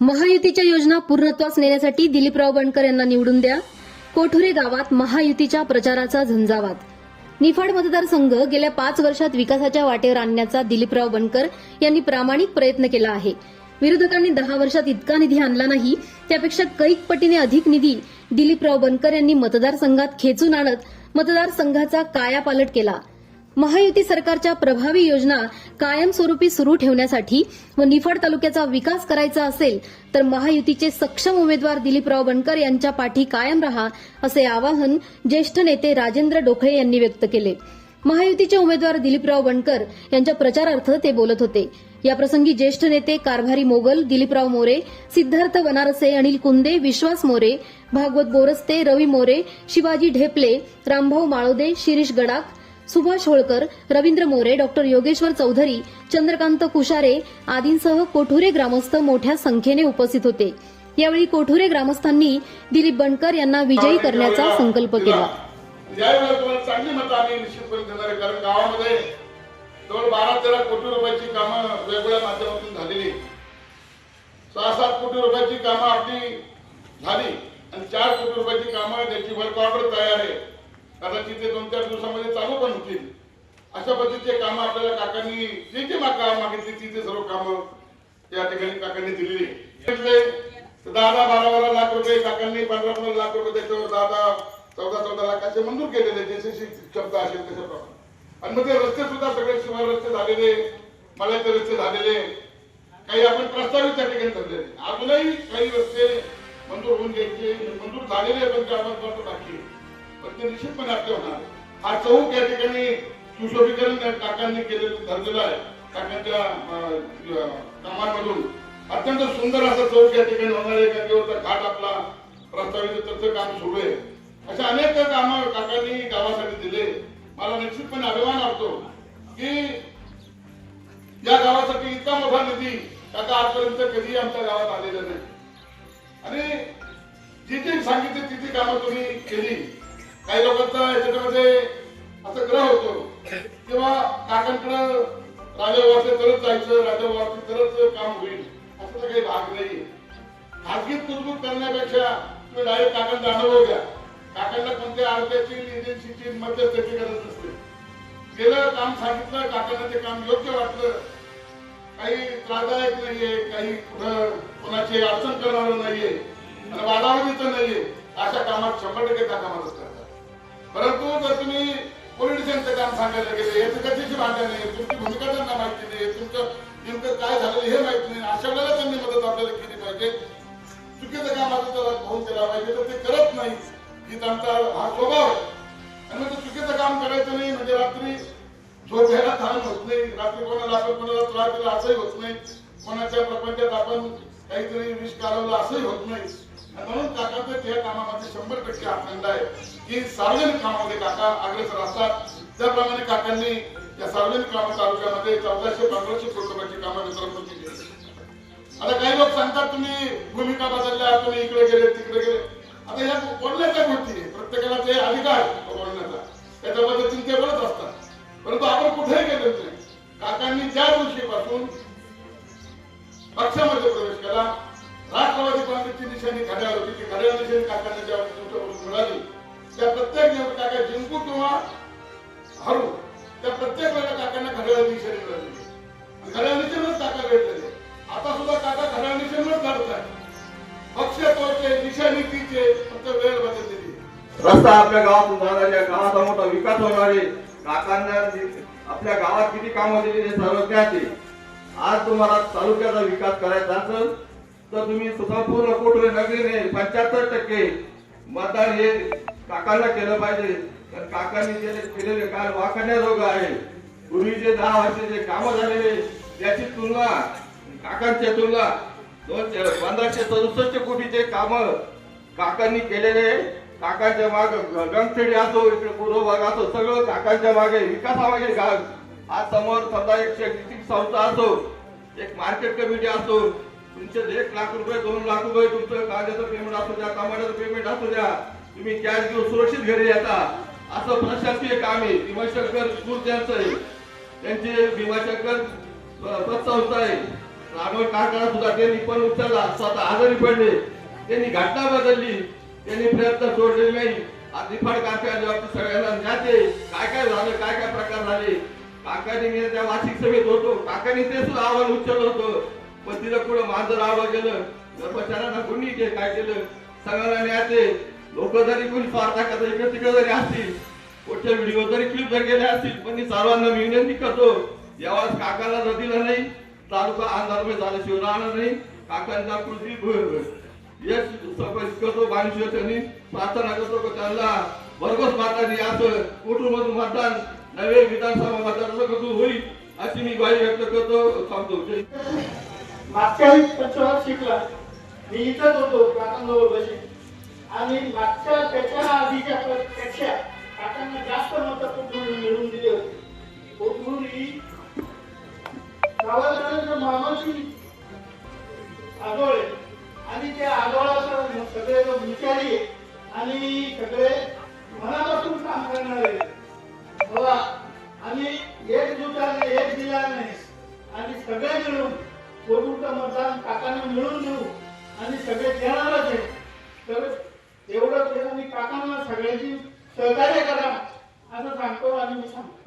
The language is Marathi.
महायुतीच्या योजना पूर्णत्वास नेण्यासाठी दिलीपराव बनकर यांना निवडून द्या. कोठुरे गावात महायुतीच्या प्रचाराचा झंझावात. निफाड मतदारसंघ गेल्या पाच वर्षात विकासाच्या वाटेवर आणण्याचा दिलीपराव बनकर यांनी प्रामाणिक प्रयत्न केला आहे. विरोधकांनी दहा वर्षात इतका निधी आणला नाही त्यापेक्षा कैक पटीने अधिक निधी दिलीपराव बनकर यांनी मतदारसंघात खेचून आणत मतदारसंघाचा कायापालट केला. महायुती सरकारच्या प्रभावी योजना कायमस्वरूपी सुरू ठेवण्यासाठी व निफाड तालुक्याचा विकास करायचा असेल तर महायुतीचे सक्षम उमेदवार दिलीपराव बनकर यांच्या पाठी कायम रहा असे आवाहन ज्येष्ठ नेते राजेंद्र डोखळे यांनी व्यक्त केले. महायुतीचे उमेदवार दिलीपराव बनकर यांच्या प्रचारार्थ ते बोलत होते. याप्रसंगी ज्येष्ठ नेते कारभारी मोगल दिलीपराव मोरे सिद्धार्थ बनारसे अनिल कुंदे विश्वास मोरे भागवत बोरस्ते रवी मोरे शिवाजी ढेपले रामभाऊ माळोदे शिरीष गडाख सुभाष होळकर रवींद्र मोरे डॉक्टर योगेश्वर चौधरी चंद्रकांत कुशारे आदींसह कोठुरे ग्रामस्थ मोठ्या संख्येने उपस्थित होते. यावेळी कोठुरे ग्रामस्थांनी दिलीप बनकर यांना विजयी करण्याचा संकल्प केला. चांगली मतं आम्ही निश्चितपणे देणार आहे कारण गावामध्ये जवळ बारा तेरा कोटी रुपयाची कामं वेगवेगळ्या माध्यमातून झालेली सहा सात कोटी रुपयाची कामं आपली झाली आणि चार कोटी रुपयाची कामं त्याची वर्क ऑर्डर तयार आहे. कदाचित ते दोन चार दिवसामध्ये चालू पण होतील. अशा पद्धतीचे कामं आपल्याला काकांनी जे जे काम मागितली ती ते सर्व कामं या ठिकाणी काकांनी दिलेली दहा दहा बारा बारा लाख रुपये काकांनी पंधरा पंधरा लाख रुपये त्याच्यावर दहा दहा चौदा चौदा लाखाचे मंजूर केलेले जसे क्षमता असेल त्याच्याप्रमाणे. आणि मग ते रस्ते सुद्धा सगळे शिवाय रस्ते झालेले मळ्याचे रस्ते झालेले काही आपण प्रस्तावित त्या ठिकाणी ठरलेले अजूनही काही रस्ते मंजूर होऊन घ्यायचे मंजूर झालेले पण ते आपण करतो बाकी आहे. पण ते निश्चितपणे आपले होणार हा चौक या ठिकाणी सुशोभीकरण त्या काकांनी केलेलं धरलेलं आहे. काकांच्या कामांमधून. अत्यंत सुंदर असा चौक या ठिकाणी होणार आहे. गंगेवरचा घाट आपला प्रस्तावित त्याचं काम सुरू आहे. अशा अनेक कामं काकांनी गावासाठी दिले. मला निश्चितपणे अभिमान वाटतो की या गावासाठी इतका मोठा निधी काका आजपर्यंत कधीही आमच्या गावात आलेला नाही. आणि जी जी सांगितली ती ती कामं तुम्ही केली. काही लोकांचा याच्यामध्ये असं ग्रह होतो. किंवा काकांकडं राजा वारसे तरच जायचं राजा वारसे तरच काम होईल. असं तर काही भाग नाही. खाजगीत कुजबूत करण्यापेक्षा तुम्ही डायरेक्ट काकांचा अनुभव घ्या काकांना कोणत्या आरोग्याची एजन्सीची मध्यस्थी गरज नसते. गेलं काम सांगितलं काकांना ते काम योग्य वाटलं. काही त्रासदायक नाहीये काही कुठं कोणाची अडचण करणार नाहीये. आणि वादावादीचं नाहीये. अशा कामात शंभर टक्के त्या कामात असतात परंतु जर तुम्ही पोलिटिशियनचं काम सांगायला गेले याचं कधीची भांडण नाही तुमची भूमिका त्यांना माहिती नाही तुमचं नेमकं काय झालं हे माहीत नाही अशा वेळेला त्यांनी मदत आपल्याला केली पाहिजे. चुकीचं काम आता त्याला होऊन केला पाहिजे तर ते करत नाही. ही त्यांचा हा स्वभाव आहे. आणि म्हणजे चुकीचं काम करायचं नाही म्हणजे रात्री झोप घ्यायला थांब होत नाही रात्री कोणाला आपण कोणाला त्रास दिला असंही होत नाही. कोणाच्या प्रपंचात आपण काहीतरी विष कालवलं असंही होत नाही. आणि म्हणून काकाचं त्या कामामध्ये शंभर टक्के आनंद आहे. की सार्वजनिक कामामध्ये काका अग्रेसर असतात. त्याप्रमाणे काकांनी या सार्वजनिक काम तालुक्यामध्ये चौदाशे पंधराशे कोटी रुपयाची कामं वितरण केली. आता काही लोक सांगतात तुम्ही भूमिका बदलल्या तुम्ही इकडे गेले तिकडे गेले. आता या बोलण्याच्या गोष्टी आहे. प्रत्येकाला ते अधिकार आहे बोलण्याचा. त्याच्या पद्धतीने ते बोलत असतात. परंतु आपण कुठेही गेलो नाही. काकांनी ज्या दिवशीपासून पक्षामध्ये प्रवेश केला राष्ट्रवादी काँग्रेसची दिशेने घड्याळ होती. ती घड्याळ निशाणी काकांना ज्या तुमच्याकडून मिळाली त्या प्रत्येक निवड काका जिंकू किंवा हरू त्या प्रत्येक वेळेला काकांना घड्याळ दिशेने मिळाली. घड्याळ निशाणच काका भेटलेले. आता सुद्धा काका घड्याळ निशाणच लढत आहे. पक्ष तोचे निशाणी फक्त वेळ बदललेली रस्ता आपल्या गावातून झाला या गावाचा मोठा विकास होणार आहे. काकांना आपल्या गावात किती कामं दिली हे सर्व त्याचे. आज तुम्हाला तालुक्याचा विकास करायचा असेल तर तुम्ही संपूर्ण कोटरे नगरीने पंच्याहत्तर टक्के मतदान हे काकांना केलं पाहिजे. तर काकांनी जे केलेले काल वाखाण्याजोगं आहे. पूर्वीचे दहा वर्षाचे कामं झालेले त्याची तुलना काकांच्या तुलना दोन पंधराशे सदुसष्ट कोटीचे काम काकांनी केलेले. काकांच्या माग गंगखेडी असो इकडे पूर्व भाग असो सगळं काकांच्या मागे विकासामागे गा- आज समोर समजा एक शैक्षणिक संस्था असो एक मार्केट कमिटी असो तुमचे एक लाख रुपये दोन लाख रुपये तुमचं कागदाचं पेमेंट असू द्या टमाट्याचं पेमेंट असू द्या. तुम्ही कॅश घेऊन सुरक्षित घरी येता. असं प्रशासकीय काम आहे. भीमाशंकर स्कूल त्यांचं आहे. त्यांचे भीमाशंकर पतसंस्था आहे. राघव काकाला सुद्धा त्यांनी पण उचलला. स्वतः आजारी पडले. त्यांनी घटना बदलली. त्यांनी प्रयत्न सोडले नाही. आज निफाड कारखान्याच्या बाबतीत सगळ्यांना ज्ञाते काय काय झालं? काय काय प्रकार झाले? काकाने मी त्या वार्षिक सभेत होतो. काकाने ते सुद्धा आव्हान उचललं होतं. पण तिथं कुठं माझं राहावं गेलं कर्मचाऱ्यांना कोणी के काय केलं? सगळ्यांना न्यायचे लोक जरी कोणी स्वार्था का इकडे तिकडे जरी असतील कुठच्या व्हिडिओ जरी क्लिप जर गेले असतील पण मी सर्वांना मी विनंती करतो यावेळेस काकाला न दिलं नाही तालुका अंधारमय झाल्याशिवाय राहणार नाही. काकांचा कृती यश संपादित करतो बाणेश्वर प्रार्थना करतो की त्यांना? भरघोस मातांनी असं कुटुंबातून मतदान नवे विधानसभा मतदान होईल अशी मी ग्वाही व्यक्त करतो. थांबतो. मागच्याही मागच्या पंचवार शिकला. मी इथंच होतो काकांजवळ बसे आणि मागच्या त्याच्या आधीच्या पेक्षा काकांना जास्त मत कोटमुरी मिळवून दिले होते. कोटमुरी ही? गावात मामाची आदोळ. आहे आणि त्या आदोळाचं सगळे लोक विचारी आहे आणि सगळे मनापासून काम करणारे हवा आणि एक जुटाने एक दिला नाही आणि सगळे मिळून कोथरूडचं मतदान काकांना मिळून देऊ आणि सगळे देणारच आहे. तर एवढंच आहे आणि काकांना सगळ्यांची सहकार्य करा असं सांगतो आणि मी सांगतो.